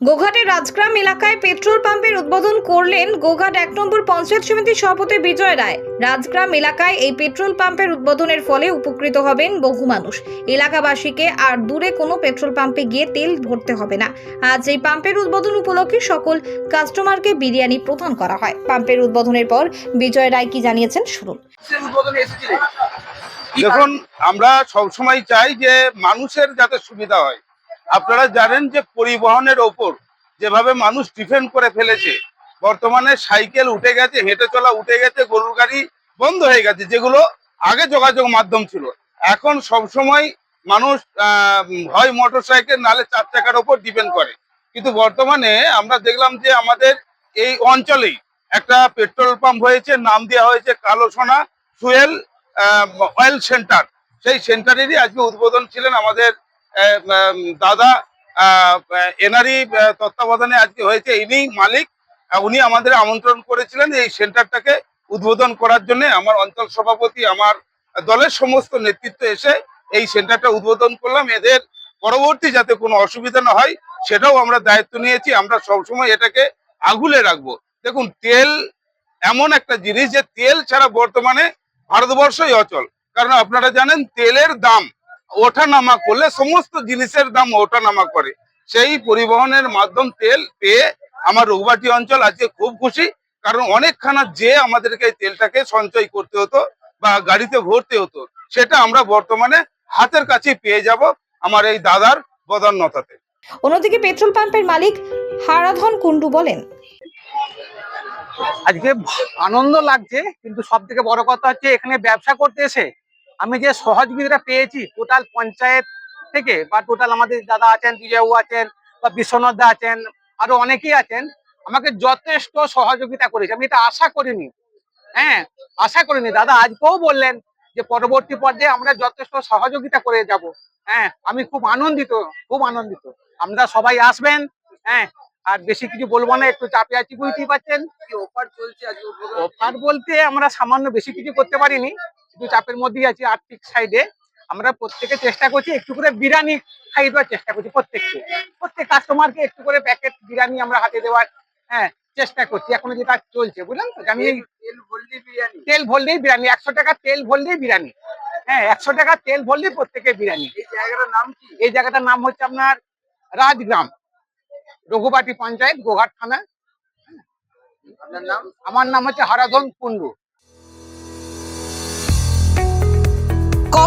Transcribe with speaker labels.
Speaker 1: গোঘাটের রাজগ্রাম এলাকায় পেট্রোল পাম্পের উদ্বোধন করলেন গোঘাট এক নম্বর পঞ্চায়েত সমিতির সভাপতি বিজয় রায়। রাজগ্রাম এলাকায় এই পেট্রোল পাম্পের উদ্বোধনের ফলে উপকৃত হবেন বহু মানুষ। এলাকাবাসীকে আর দূরে কোনো পেট্রোল পাম্পে গিয়ে তেল ভরতে হবে না। আজ এই পাম্পের উদ্বোধন উপলক্ষে সকল কাস্টমারকে বিরিয়ানি প্রদান করা হয়। পাম্পের উদ্বোধনের পর বিজয় রায় কি জানিয়েছেন শুনুন।
Speaker 2: এসেছিলেন?
Speaker 3: দেখুন আমরা সবসময় চাই যে মানুষের যাতে সুবিধা হয়। আপনারা জানেন যে পরিবহনের ওপর যেভাবে মানুষ ডিফেন্ড করে ফেলেছে, বর্তমানে সাইকেল উঠে গেছে, হেঁটে চলা উঠে গেছে, গরুর গাড়ি বন্ধ হয়ে গেছে, যেগুলো আগে যোগাযোগ মাধ্যম ছিল। এখন সবসময় মানুষ হয় মোটর সাইকেল নালে চার চাকার ওপর ডিপেন্ড করে। কিন্তু বর্তমানে আমরা দেখলাম যে আমাদের এই অঞ্চলেই একটা পেট্রোল পাম্প হয়েছে, নাম দেওয়া হয়েছে কালো সোনা ফুয়েল অয়েল সেন্টার। সেই সেন্টারেরই আজকে উদ্বোধন ছিলেন আমাদের দাদা এনারই তত্ত্বাবধানে আজকে হয়েছে ইনি মালিক। উনি আমাদের আমন্ত্রণ করেছিলেন এই সেন্টারটাকে উদ্বোধন করার জন্য। আমার অঞ্চল সভাপতি, আমার দলের সমস্ত নেতৃত্ব এসে এই সেন্টারটা উদ্বোধন করলাম। এদের পরবর্তী যাতে কোনো অসুবিধা না হয়, সেটাও আমরা দায়িত্ব নিয়েছি। আমরা সবসময় এটাকে আগুলে রাখব। দেখুন, তেল এমন একটা জিনিস যে তেল ছাড়া বর্তমানে ভারতবর্ষই অচল। কারণ আপনারা জানেন, তেলের দাম ওঠানামা করলে সমস্ত জিনিসের দাম ওঠানামা করে। সেই পরিবহনের মাধ্যম তেল পেয়ে আমার রঘুবাটি অঞ্চল আজকে খুব খুশি কারণ অনেকখানা যে আমাদেরকে তেলটাকে সঞ্চয় করতে হতো বা গাড়িতে ভরতে হতো সেটা আমরা বর্তমানে হাতের কাছে পেয়ে যাব আমার এই দাদার বদান্যতাতে।
Speaker 1: অন্যদিকে পেট্রোল পাম্পের মালিক হারাধন কুন্ডু বলেন
Speaker 2: আজকে আনন্দ লাগছে কিন্তু সব থেকে বড় কথা হচ্ছে এখানে ব্যবসা করতে এসে আমি যে সহযোগিতা পেয়েছি টোটাল পঞ্চায়েত থেকে বা টোটাল আমাদের দাদা আছেন বিজয়বাবু আছেন বা বিশ্বনাথ দা আছেন আরও অনেকেই আছেন আমাকে যথেষ্ট সহযোগিতা করেছে। আমি এটা আশা করিনি। হ্যাঁ আশা করিনি। দাদা আজকেও বললেন যে পরবর্তী পর্যায়ে আমরা যথেষ্ট সহযোগিতা করে যাব। হ্যাঁ আমি খুব আনন্দিত খুব আনন্দিত। আমরা সবাই আসবেন হ্যাঁ আর বেশি কিছু বলব না একটু চাপে আছি বুঝতেই পারছেন?
Speaker 4: অফার
Speaker 2: বলতে আমরা সামান্য বেশি কিছু করতে পারিনি। একটু চাপের মধ্যেই আছি আর্থিক সাইডে আমরা প্রত্যেকে চেষ্টা করছি একটু করে বিরিয়ানি খাইয়ে দেওয়ার চেষ্টা করছি প্রত্যেককে। প্রত্যেক কাস্টমারকে একটু করে প্যাকেট বিরিয়ানি আমরা হাতে দেওয়ার হ্যাঁ চেষ্টা করছি। এখনও যেটা চলছে বুঝলেন তো? আমি এই তেল ভরলেই বিরিয়ানি। একশো টাকা তেল ভরলেই বিরিয়ানি। হ্যাঁ একশো টাকা তেল ভরলেই প্রত্যেকে বিরিয়ানি।
Speaker 4: এই জায়গাটার নাম কি?
Speaker 2: এই জায়গাটার নাম হচ্ছে আপনার রাজগ্রাম রঘুবাটি পঞ্চায়েত গোঘাট থানা।
Speaker 4: আপনার নাম?
Speaker 2: আমার নাম হচ্ছে হারাধন কুন্ডু